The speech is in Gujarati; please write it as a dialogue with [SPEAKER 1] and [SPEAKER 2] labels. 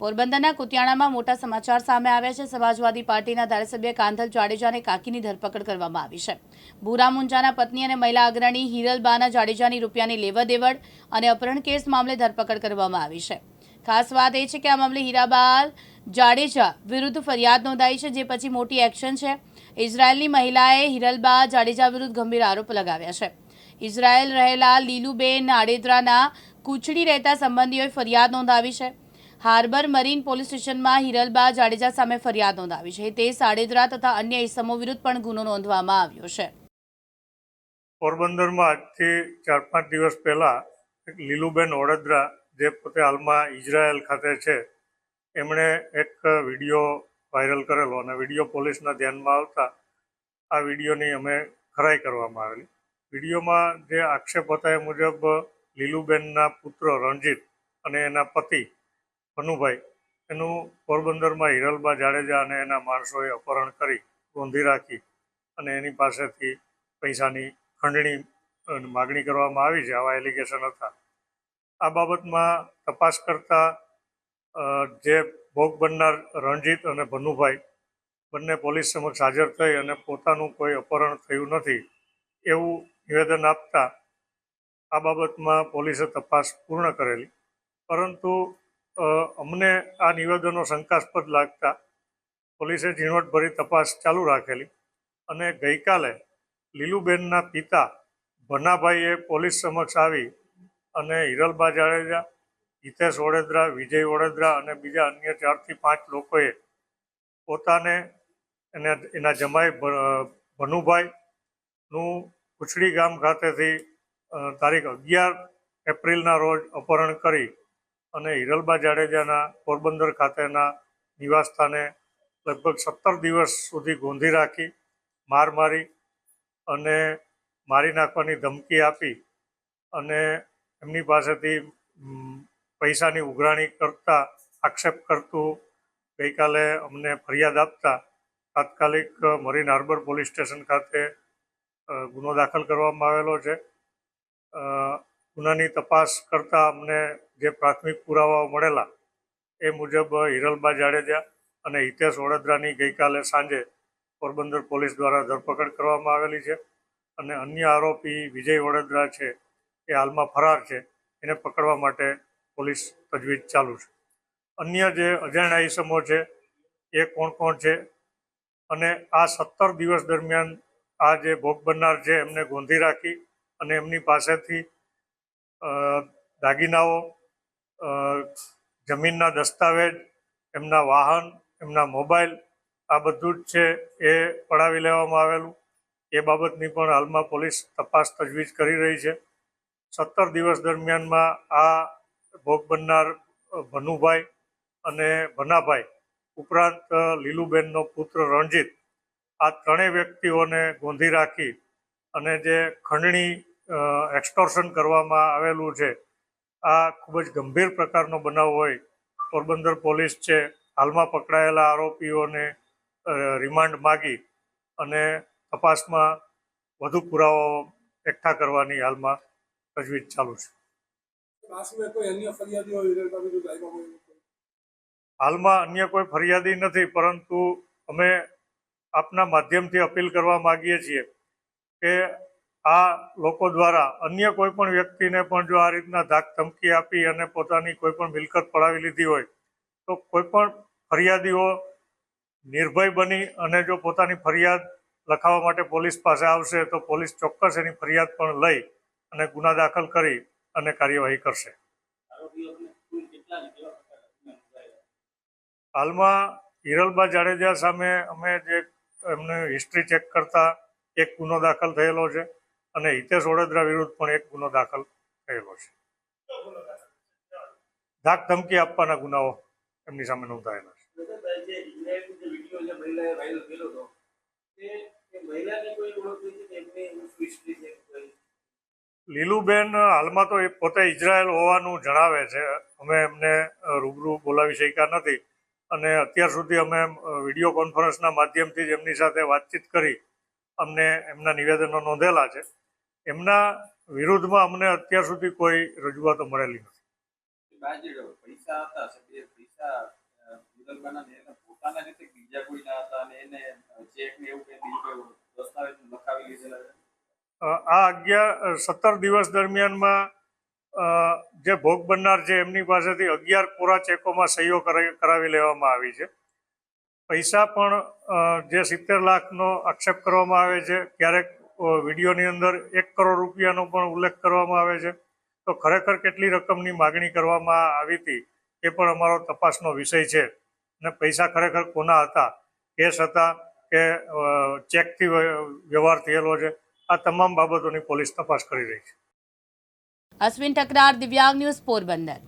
[SPEAKER 1] પોરબંદરના કુતિયાણામાં મોટા સમાચાર સામે આવ્યા છે. સમાજવાદી પાર્ટીના ધારાસભ્ય કાંધલ જાડેજાને કાકીની ધરપકડ કરવામાં આવી છે. ભૂરા મુંજાના પત્ની અને મહિલા અગ્રણી હિરલબાના જાડેજાની રૂપિયાની લેવડ દેવડ અને અપહરણ કેસ મામલે ધરપકડ કરવામાં આવી છે. ખાસ વાત એ છે કે આ મામલે હીરાબાલ જાડેજા વિરુદ્ધ ફરિયાદ નોંધાઈ છે, જે પછી મોટી એક્શન છે. ઇઝરાયેલની મહિલાએ હિરલબા જાડેજા વિરુદ્ધ ગંભીર આરોપ લગાવ્યા છે. ઇઝરાયેલ રહેલા લીલુબેન આડેદરાના કુચડી રહેતા સંબંધીઓએ ફરિયાદ નોંધાવી છે. હાર્બર મરીન પોલીસ સ્ટેશનમાં હિરલબા જાડેજા સામે ફરિયાદ નોંધાવી છે. તે સાડેદરા તથા અન્ય ઇસમો વિરુદ્ધ પણ ગુનો નોંધવામાં આવ્યો છે.
[SPEAKER 2] પોરબંદરમાં આજથી ચાર પાંચ દિવસ પહેલાં એક લીલુબેન ઓડદરા જે પોતે હાલમાં ઇઝરાયલ ખાતે છે, એમણે એક વીડિયો વાયરલ કરેલો અને વીડિયો પોલીસના ધ્યાનમાં આવતા આ વિડીયોની અમે ખરાઈ કરવામાં આવેલી. વિડીયોમાં જે આક્ષેપ હતા એ મુજબ લીલુબેનના પુત્ર રણજીત અને એના પતિ ભનુભાઈ એનું પોરબંદરમાં હિરલબા જાડેજા અને એના માણસોએ અપહરણ કરી, ગોંધી રાખી અને એની પાસેથી પૈસાની ખંડણી માગણી કરવામાં આવી છે, આવા એલિગેશન હતા. આ બાબતમાં તપાસ કરતા જે ભોગ બનનાર રણજીત અને ભનુભાઈ બંને પોલીસ સમક્ષ હાજર થઈ અને પોતાનું કોઈ અપહરણ થયું નથી એવું નિવેદન આપતા આ બાબતમાં પોલીસે તપાસ પૂર્ણ કરેલી. પરંતુ અમને આ નિવેદનો શંકાસ્પદ લાગતા પોલીસે ઝીણવટભરી તપાસ ચાલુ રાખેલી અને ગઈકાલે લીલુબેનના પિતા ભનાભાઈએ પોલીસ સમક્ષ આવી અને હિરલબા જાડેજા હિતેશ વડોદરા, વિજય વડોદરા અને બીજા અન્ય ચારથી પાંચ લોકોએ પોતાને એને, એના જમાઈ ભનુભાઈનું કુછડી ગામ ખાતેથી તારીખ અગિયાર એપ્રિલના રોજ અપહરણ કરી અને હિરલબા જાડેજાના પોરબંદર ખાતેના નિવાસસ્થાને લગભગ સત્તર દિવસ સુધી ગોંધી રાખી, માર મારી અને મારી નાખવાની ધમકી આપી અને એમની પાસેથી પૈસાની ઉઘરાણી કરતા આક્ષેપ કરતું ગઈકાલે અમને ફરિયાદ આપતા તાત્કાલિક મરીન હાર્બર પોલીસ સ્ટેશન ખાતે ગુનો દાખલ કરવામાં આવેલો છે. ગુનાની તપાસ કરતાં અમને જે પ્રાથમિક પુરાવાઓ મળેલા એ મુજબ હિરલબા જાડેજા અને હિતેશ વડોદરાની ગઈકાલે સાંજે પોરબંદર પોલીસ દ્વારા ધરપકડ કરવામાં આવેલી છે. અને અન્ય આરોપી વિજય વડોદરા છે, એ હાલમાં ફરાર છે. એને પકડવા માટે પોલીસ તજવીજ ચાલુ છે. અન્ય જે અજાણ્યા ઇસમો છે, એ કોણ કોણ છે? અને આ સત્તર દિવસ દરમિયાન આ જે ભોગ બનનાર છે, એમને ગોંધી રાખી અને એમની પાસેથી દાગીનાઓ જમીનના દસ્તાવેજ, એમના વાહન, એમના મોબાઈલ, આ બધું જ છે એ પડાવી લેવામાં આવેલું. એ બાબતની પણ હાલમાં પોલીસ તપાસ તજવીજ કરી રહી છે. સત્તર દિવસ દરમિયાનમાં આ ભોગ બનનાર ભનુભાઈ અને ભનાભાઈ ઉપરાંત લીલુબેનનો પુત્ર રણજીત, આ ત્રણેય વ્યક્તિઓને ગોંધી રાખી અને જે ખંડણી એક્સટોર્શન કરવામાં આવેલું છે આ ખૂબ જ ગંભીર પ્રકારનો બનાવ હોય પોરબંદર પોલીસ છે હાલમાં પકડાયેલા આરોપીઓને રિમાન્ડ માગી અને તપાસમાં વધુ પુરાવાઓ એકઠા કરવાની હાલમાં તજવીજ ચાલુ છે? હાલમાં અન્ય કોઈ ફરિયાદી નથી પરંતુ અમે આપના માધ્યમથી અપીલ કરવા માગીએ છીએ કે આ લોકો દ્વારા અન્ય કોઈ પણ વ્યક્તિને પણ જો આ રીતના ધાક ધમકી આપી અને પોતાની કોઈ પણ મિલકત પડાવી લીધી હોય, તો કોઈ પણ ફરિયાદીઓ નિર્ભય બની અને જો પોતાની ફરિયાદ લખાવવા માટે પોલીસ પાસે આવશે, તો પોલીસ ચોક્કસ એની ફરિયાદ પણ લઈ અને ગુના દાખલ કરી અને કાર્યવાહી કરશે. હાલમાં હિરલબા જાડેજા સામે અમે જે એમને હિસ્ટ્રી ચેક કરતા, એક ગુનો દાખલ થયેલો છે. અને હિતેશ વડોદરા વિરુદ્ધ પણ એક ગુનો દાખલ થયેલો છે. ધાક ધમકી આપવાના ગુનાઓ એમની સામે નોંધાયેલા છે. લીલુબેન હાલમાં તો એ પોતે ઇઝરાયલ હોવાનું જણાવે છે. અમે એમને રૂબરૂ બોલાવી શક્યા નથી. અને અત્યાર સુધી અમે વીડિયો કોન્ફરન્સના માધ્યમથી જ એમની સાથે વાતચીત કરી અમને એમના નિવેદનો નોંધેલા છે. એમના વિરુદ્ધમાં અમને અત્યાર સુધી કોઈ રજૂઆતો મળેલી નથી.
[SPEAKER 3] આ,
[SPEAKER 2] અગિયાર સત્તર દિવસ દરમિયાનમાં જે ભોગ બનનાર છે એમની પાસેથી અગિયાર કોરા ચેકોમાં સહીઓ કરાવી લેવામાં આવી છે. પૈસા પણ જે સિત્તેર લાખનો આક્ષેપ કરવામાં આવે છે ક્યારેક વિડીયોની અંદર એક કરોડ રૂપિયાનો પણ ઉલ્લેખ કરવામાં આવે છે. તો ખરેખર કેટલી રકમની માગણી કરવામાં આવી હતી એ પણ અમારો તપાસનો વિષય છે. અને પૈસા ખરેખર કોના હતા? કેશ હતા કે ચેકથી વ્યવહાર થયેલો છે? આ તમામ બાબતોની પોલીસ તપાસ કરી રહી છે.
[SPEAKER 1] અશ્વિન ટકરાર દિવ્યાંગ ન્યૂઝ પોરબંદર.